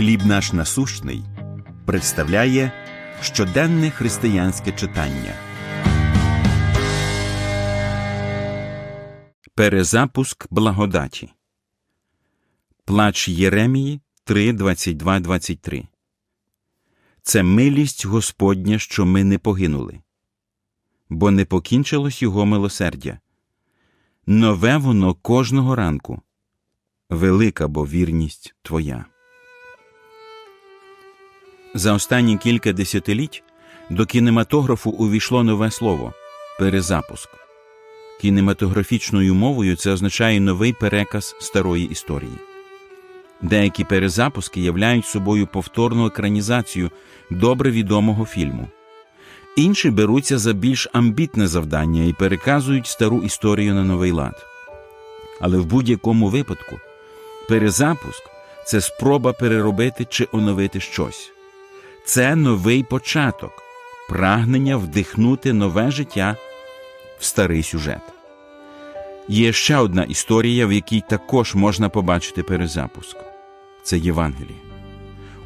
Хліб наш насущний представляє щоденне християнське читання. Перезапуск благодаті. Плач Єремії 3, 22, 23. Це милість Господня, що ми не погинули, бо не покінчилось його милосердя. Нове воно кожного ранку. Велика бо вірність Твоя. За останні кілька десятиліть до кінематографу увійшло нове слово перезапуск. Кінематографічною мовою це означає новий переказ старої історії. Деякі перезапуски являють собою повторну екранізацію добре відомого фільму. Інші беруться за більш амбітне завдання і переказують стару історію на новий лад. Але в будь-якому випадку перезапуск це спроба переробити чи оновити щось. Це новий початок, прагнення вдихнути нове життя в старий сюжет. Є ще одна історія, в якій також можна побачити перезапуск це Євангеліє.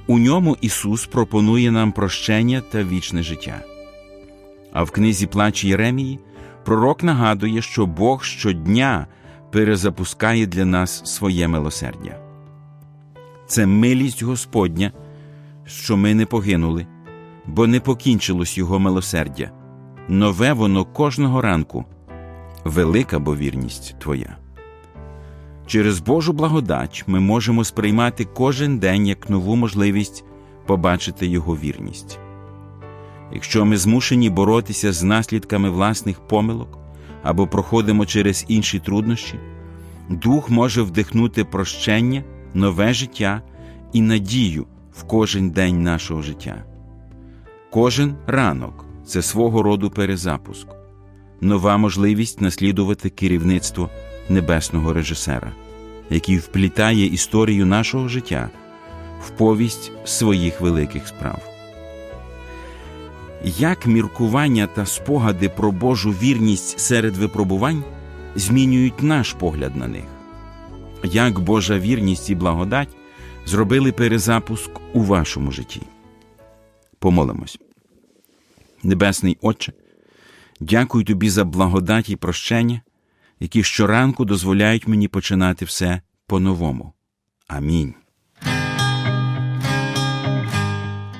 У ньому Ісус пропонує нам прощення та вічне життя. А в книзі Плач Єремії пророк нагадує, що Бог щодня перезапускає для нас своє милосердя. Це милість Господня, що ми не погинули, бо не покінчилось Його милосердя. Нове воно кожного ранку, велика бо вірність Твоя. Через Божу благодать ми можемо сприймати кожен день як нову можливість побачити Його вірність. Якщо ми змушені боротися з наслідками власних помилок або проходимо через інші труднощі, Дух може вдихнути прощення, нове життя і надію в кожен день нашого життя. Кожен ранок це свого роду перезапуск, нова можливість наслідувати керівництво небесного режисера, який вплітає історію нашого життя в повість своїх великих справ. Як міркування та спогади про Божу вірність серед випробувань змінюють наш погляд на них, як Божа вірність і благодать зробили перезапуск у вашому житті. Помолимось. Небесний Отче, дякую тобі за благодать і прощення, які щоранку дозволяють мені починати все по-новому. Амінь.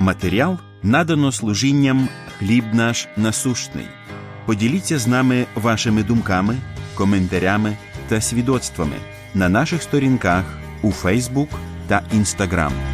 Матеріал надано служінням хліб наш насущний. Поділіться з нами вашими думками, коментарями та свідоцтвами на наших сторінках у Фейсбук та Інстаграм.